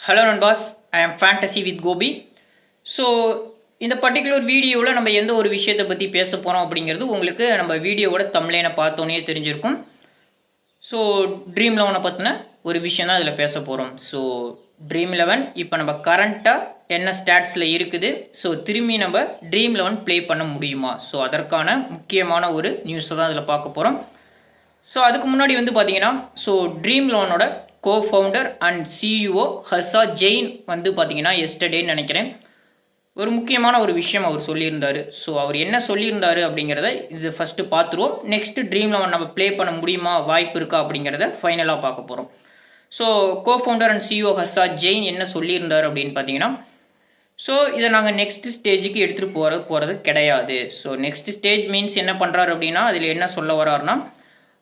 Hello நண்பாஸ். I am fantasy with Gopi so இந்த particular வீடியோவில் நம்ம எந்த ஒரு விஷயத்தை பற்றி பேச போகிறோம் அப்படிங்கிறது உங்களுக்கு நம்ம வீடியோவோட தமிழனை பார்த்தோன்னே தெரிஞ்சிருக்கும். ஸோ ட்ரீம் லெவனை பற்றின ஒரு விஷயம் தான் அதில் பேச போகிறோம் ஸோ ட்ரீம் லெவன் இப்போ நம்ம கரண்ட்டாக என்ன ஸ்டாட்ஸில் இருக்குது? ஸோ திரும்பி நம்ம ட்ரீம் லெவன் ப்ளே பண்ண முடியுமா? ஸோ அதற்கான முக்கியமான ஒரு நியூஸை தான் அதில் பார்க்க போகிறோம் ஸோ அதுக்கு முன்னாடி வந்து பார்த்தீங்கன்னா so dream லோனோட co founder and CEO Harsha Jain வந்து பார்த்தீங்கன்னா எஸ்டர்டேன்னு நினைக்கிறேன். ஒரு முக்கியமான ஒரு விஷயம் அவர் சொல்லியிருந்தார். ஸோ அவர் என்ன சொல்லியிருந்தார் அப்படிங்கிறத இது ஃபஸ்ட்டு பார்த்துருவோம். நெக்ஸ்ட்டு ட்ரீம் லெவன் நம்ம ப்ளே பண்ண முடியுமா? வாய்ப்பு இருக்கா? அப்படிங்கிறத ஃபைனலாக பார்க்க போகிறோம் so co founder and CEO Harsha Jain என்ன சொல்லியிருந்தார் அப்படின்னு பார்த்தீங்கன்னா ஸோ இதை நாங்கள் நெக்ஸ்ட் ஸ்டேஜுக்கு எடுத்துகிட்டு போகிறது போகிறது கிடையாது. ஸோ நெக்ஸ்ட் ஸ்டேஜ் மீன்ஸ் என்ன பண்ணுறாரு அப்படின்னா அதில் என்ன சொல்ல வராருன்னா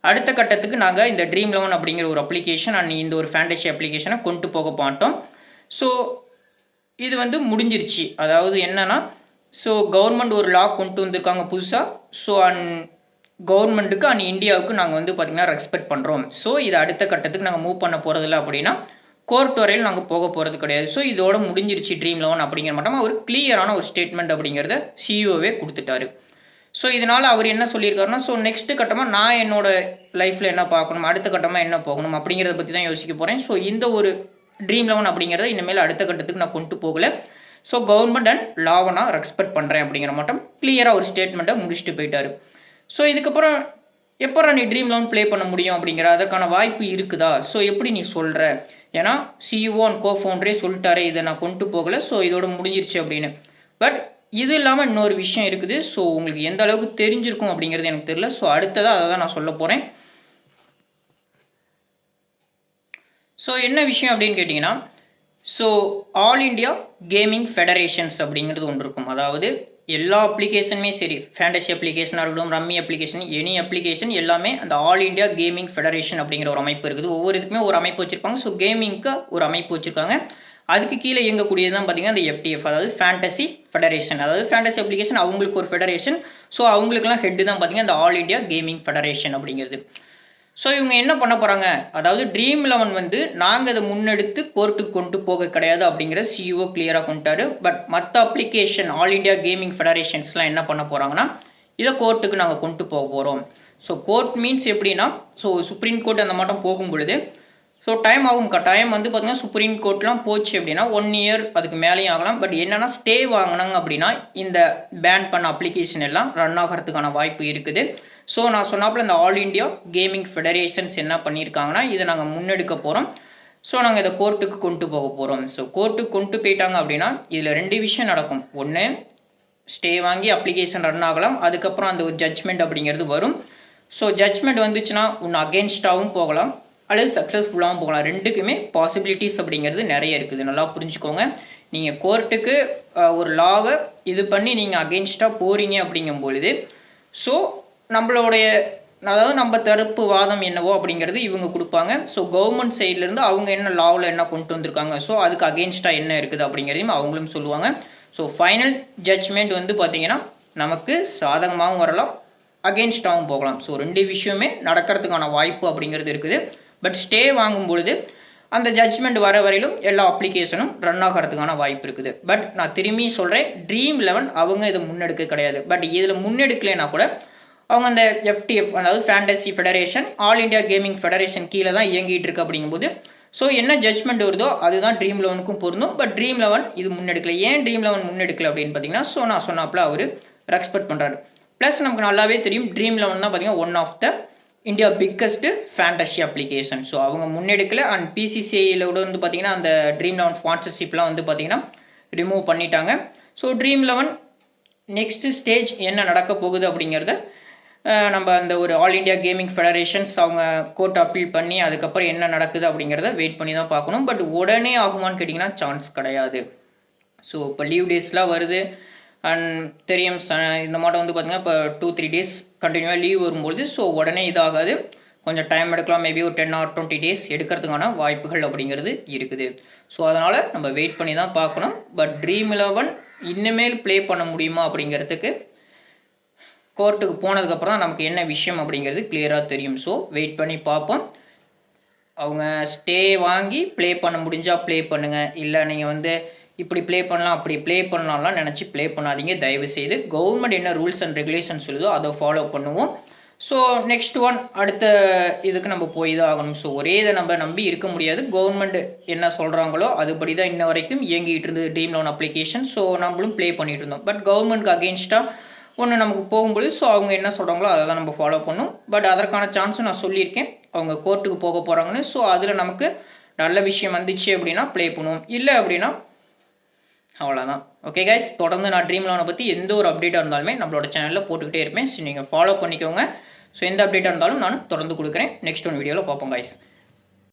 அடுத்த கட்டத்துக்கு நாங்கள் இந்த ட்ரீம் லெவன் அப்படிங்கிற ஒரு அப்ளிகேஷன் அண்ட் இந்த ஒரு ஃபேண்டசி அப்ளிகேஷனை கொண்டு போக மாட்டோம். ஸோ இது வந்து முடிஞ்சிருச்சு. அதாவது என்னன்னா ஸோ கவர்மெண்ட் ஒரு லா கொண்டு வந்திருக்காங்க புதுசாக ஸோ அண்ட் கவர்மெண்ட்டுக்கு அண்ட் இந்தியாவுக்கு நாங்கள் வந்து பார்த்திங்கன்னா ரெஸ்பெக்ட் பண்ணுறோம் ஸோ இது அடுத்த கட்டத்துக்கு நாங்கள் மூவ் பண்ண போகிறதில்ல அப்படின்னா கோர்ட் வரையில் நாங்கள் போக போகிறது கிடையாது. ஸோ இதோட முடிஞ்சிருச்சு ட்ரீம் லெவன் அப்படிங்கிற மட்டும். ஒரு கிளியரான ஒரு ஸ்டேட்மெண்ட் அப்படிங்கிறத சிஇஓவே கொடுத்துட்டாரு. ஸோ இதனால் அவர் என்ன சொல்லியிருக்காருன்னா ஸோ நெக்ஸ்ட் கட்டமாக நான் என்னோட லைஃப்பில் என்ன பார்க்கணும் அடுத்த கட்டமாக என்ன போகணும் அப்படிங்கிறத பற்றி தான் யோசிக்க போகிறேன் ஸோ இந்த ஒரு ட்ரீம் லெவன் அப்படிங்கிறத இனிமேல் அடுத்த கட்டத்துக்கு நான் கொண்டு போகலை. ஸோ கவர்மெண்ட் அண்ட் லாவை நான் ரெஸ்பெக்ட் பண்ணுறேன் அப்படிங்கிற மட்டும் கிளியராக ஒரு ஸ்டேட்மெண்ட்டை முடிச்சுட்டு போயிட்டாரு. ஸோ இதுக்கப்புறம் எப்போ நீ ட்ரீம் லெவன் ப்ளே பண்ண முடியும் அப்படிங்கிற அதற்கான வாய்ப்பு இருக்குதா? ஸோ எப்படி நீ சொல்கிற ஏன்னா சிஇஓ அண்ட் கோ ஃபவுண்டரே சொல்லிட்டாரே இதை நான் கொண்டு போகலை. ஸோ இதோட முடிஞ்சிருச்சு அப்படின்னு. பட் இது இல்லாமல் இன்னொரு விஷயம் இருக்குது. ஸோ உங்களுக்கு எந்த அளவுக்கு தெரிஞ்சிருக்கும் அப்படிங்கிறது எனக்கு தெரியல. ஸோ அடுத்ததாக அதை தான் நான் சொல்ல போகிறேன் ஸோ என்ன விஷயம் அப்படின்னு கேட்டிங்கன்னா so all India gaming federations அப்படிங்கிறது ஒன்று இருக்கும். அதாவது எல்லா அப்ளிகேஷனுமே சரி ஃபேண்டசி அப்ளிகேஷனாக இருக்கட்டும் ரம்மி அப்ளிகேஷன் எனி அப்ளிகேஷன் எல்லாமே அந்த ஆல் இண்டியா கேமிங் ஃபெடரேஷன் அப்படிங்கிற ஒரு அமைப்பு இருக்குது. ஒவ்வொரு இதுக்குமே ஒரு அமைப்பு வச்சுருப்பாங்க. ஸோ கேமிங்க்கு ஒரு அமைப்பு வச்சுருக்காங்க. அதுக்கு கீழே இயங்கக்கூடியது தான் பார்த்தீங்கன்னா அந்த எஃப்டிஎஃப் அதாவது ஃபேண்டசி ஃபெடரேஷன் அதாவது ஃபேண்டசி அப்ளிகேஷன் அவங்களுக்கு ஒரு ஃபெடரேஷன் ஸோ அவங்களுக்குலாம் ஹெட்டு தான் பார்த்தீங்கன்னா அந்த ஆல் இண்டியா கேமிங் ஃபெடரேஷன் அப்படிங்கிறது. ஸோ இவங்க என்ன பண்ண போகிறாங்க அதாவது ட்ரீம் லெவன் வந்து நாங்கள் அதை முன்னெடுத்து கோர்ட்டுக்கு கொண்டு போக கிடையாது அப்படிங்கிற சிஇஓ கிளியராக கொண்டுட்டாரு. பட் மற்ற அப்ளிகேஷன் ஆல் இண்டியா கேமிங் ஃபெடரேஷன்ஸ்லாம் என்ன பண்ண போகிறாங்கன்னா இதை கோர்ட்டுக்கு நாங்கள் கொண்டு போக போகிறோம் ஸோ கோர்ட் மீன்ஸ் எப்படின்னா ஸோ சுப்ரீம் கோர்ட் அந்த மாட்டம் போகும் பொழுது ஸோ டைம் ஆகும் டைம் வந்து பார்த்திங்கன்னா சுப்ரீம் கோர்ட்லாம் போச்சு அப்படின்னா ஒன் இயர் அதுக்கு மேலேயும் ஆகலாம். பட் என்னென்னா ஸ்டே வாங்கினாங்க அப்படின்னா இந்த பேன் பண்ண அப்ளிகேஷன் எல்லாம் ரன் ஆகிறதுக்கான வாய்ப்பு இருக்குது. ஸோ நான் சொன்னாப்பில் இந்த ஆல் இண்டியா கேமிங் ஃபெடரேஷன்ஸ் என்ன பண்ணியிருக்காங்கன்னா இதை நாங்கள் முன்னெடுக்க போகிறோம் ஸோ நாங்கள் இதை கோர்ட்டுக்கு கொண்டு போக போகிறோம் ஸோ கோர்ட்டுக்கு கொண்டு போயிட்டாங்க அப்படின்னா இதில் ரெண்டு விஷயம் நடக்கும். ஒன்று ஸ்டே வாங்கி அப்ளிகேஷன் ரன் ஆகலாம். அதுக்கப்புறம் அந்த ஒரு ஜட்ஜ்மெண்ட் அப்படிங்கிறது வரும். ஸோ ஜட்ஜ்மெண்ட் வந்துச்சுன்னா ஒன்று அகேன்ஸ்டாகவும் போகலாம். அல்லது சக்ஸஸ்ஃபுல்லாகவும் போகலாம். ரெண்டுக்குமே பாசிபிலிட்டிஸ் அப்படிங்கிறது நிறைய இருக்குது. நல்லா புரிஞ்சுக்கோங்க. நீங்கள் கோர்ட்டுக்கு ஒரு லாவை இது பண்ணி நீங்கள் அகெயின்ஸ்டாக போகிறீங்க அப்படிங்கும் பொழுது ஸோ நம்மளுடைய அதாவது நம்ம தரப்பு வாதம் என்னவோ அப்படிங்கிறது இவங்க கொடுப்பாங்க. ஸோ கவர்மெண்ட் சைட்லேருந்து அவங்க என்ன லாவில் என்ன கொண்டு வந்திருக்காங்க? ஸோ அதுக்கு அகெயின்ஸ்டாக என்ன இருக்குது அப்படிங்கிறதையும் அவங்களும் சொல்லுவாங்க. ஸோ ஃபைனல் ஜட்ஜ்மெண்ட் வந்து பார்த்திங்கன்னா நமக்கு சாதகமாகவும் வரலாம் அகெயின்ஸ்டாகவும் போகலாம். ஸோ ரெண்டு விஷயமே நடக்கிறதுக்கான வாய்ப்பு அப்படிங்கிறது இருக்குது. பட் ஸ்டே வாங்கும் பொழுது அந்த ஜட்ஜ்மெண்ட் வர வரையிலும் எல்லா அப்ளிகேஷனும் ரன் ஆகிறதுக்கான வாய்ப்பு இருக்குது. பட் நான் திரும்பி சொல்கிறேன் ட்ரீம் லெவன் அவங்க இதை முன்னெடுக்க கிடையாது. பட் இதில் முன்னெடுக்கலைன்னா கூட அவங்க அந்த எஃப்டிஎஃப் அதாவது fantasy federation all India gaming federation கீழே தான் இயங்கிட்டு இருக்கு அப்படிங்கும்போது ஸோ என்ன ஜட்ஜ்மெண்ட் வருதோ அதுதான் ட்ரீம் லெவனுக்கும் பொருந்தும். பட் ட்ரீம் லெவன் இது முன்னெடுக்கல. ஏன் ட்ரீம் லெவன் முன்னெடுக்கல அப்படின்னு பார்த்தீங்கன்னா ஸோ நான் சொன்னாப்புல அவர் ரெஸ்பெக்ட் பண்ணுறாரு ப்ளஸ் நமக்கு நல்லாவே தெரியும் ட்ரீம் லெவன் தான் பார்த்தீங்கன்னா one of the India biggest fantasy application so அவங்க முன்னெடுக்கல அண்ட் பிசிசிஐயில் கூட வந்து பார்த்திங்கன்னா அந்த ட்ரீம் லெவன் ஸ்பான்சர்ஷிப்லாம் வந்து பார்த்திங்கன்னா ரிமூவ் பண்ணிட்டாங்க. So Dream Eleven next stage என்ன நடக்க போகுது அப்படிங்கிறத நம்ம அந்த ஒரு ஆல் இண்டியா கேமிங் ஃபெடரேஷன்ஸ் அவங்க கோர்ட் அப்பீல் பண்ணி அதுக்கப்புறம் என்ன நடக்குது அப்படிங்கிறத வெயிட் பண்ணி தான் பார்க்கணும். பட் உடனே ஆகுமான்னு கேட்டிங்கன்னா சான்ஸ் கிடையாது. ஸோ இப்போ லீவ் டேஸ்லாம் வருது. அண்ட் தெரியும் ச இந்த மாட்டம் வந்து பார்த்திங்கன்னா இப்போ டூ த்ரீ டேஸ் கண்டினியூவாக லீவ் வரும்பொழுது ஸோ உடனே இதாகாது. கொஞ்சம் டைம் எடுக்கலாம். மேபி ஒரு டென் ஆர் டுவெண்ட்டி டேஸ் எடுக்கிறதுக்கான வாய்ப்புகள் அப்படிங்கிறது இருக்குது. ஸோ அதனால் நம்ம வெயிட் பண்ணி தான் பார்க்கணும். பட் ட்ரீம் இலவன் இனிமேல் ப்ளே பண்ண முடியுமா அப்படிங்கிறதுக்கு கோர்ட்டுக்கு போனதுக்கப்புறம் தான் நமக்கு என்ன விஷயம் அப்படிங்கிறது கிளியராக தெரியும். ஸோ வெயிட் பண்ணி பார்ப்போம். அவங்க ஸ்டே வாங்கி ப்ளே பண்ண முடிஞ்சால் ப்ளே பண்ணுங்கள் இல்லை நீங்கள் வந்து இப்படி ப்ளே பண்ணலாம் அப்படி ப்ளே பண்ணலாம்லாம் நினச்சி ப்ளே பண்ணாதீங்க. தயவு செய்து கவர்மெண்ட் என்ன ரூல்ஸ் அண்ட் ரெகுலேஷன் சொல்லுதோ அதை ஃபாலோ பண்ணுவோம். ஸோ நெக்ஸ்ட் ஒன் அடுத்த இதுக்கு நம்ம போய் தான் ஆகணும். ஸோ ஒரே இதை நம்ம நம்பி இருக்க முடியாது. கவர்மெண்ட் என்ன சொல்கிறாங்களோ அதுபடி தான் இன்ன வரைக்கும் இயங்கிட்டு இருந்தது ட்ரீம் லோன் அப்ளிகேஷன் ஸோ நம்மளும் ப்ளே பண்ணிகிட்டு இருந்தோம். பட் கவர்மெண்ட்க்கு அகேன்ஸ்டாக ஒன்று நமக்கு போகும்பொழுது ஸோ அவங்க என்ன சொல்கிறாங்களோ அதை தான் நம்ம ஃபாலோ பண்ணணும் பட் அதற்கான சான்ஸும் நான் சொல்லியிருக்கேன். அவங்க கோர்ட்டுக்கு போக போகிறாங்கன்னு ஸோ அதில் நமக்கு நல்ல விஷயம் வந்துச்சு அப்படின்னா ப்ளே பண்ணுவோம். இல்லை அப்படின்னா அவ்வளோதான் ஓகே கைஸ் தொடர்ந்து நான் ட்ரீம் லோனை பற்றி எந்த ஒரு அப்டேட்டாக இருந்தாலுமே நம்மளோட சேனலில் போட்டுக்கிட்டே இருப்பேன். ஸோ நீங்கள் ஃபாலோ பண்ணிக்கோங்க. ஸோ எந்த அப்டேட்டாக இருந்தாலும் நான் தொடர்ந்து கொடுக்குறேன். நெக்ஸ்ட் ஒன் வீடியோவில் பார்ப்போம் கைஸ்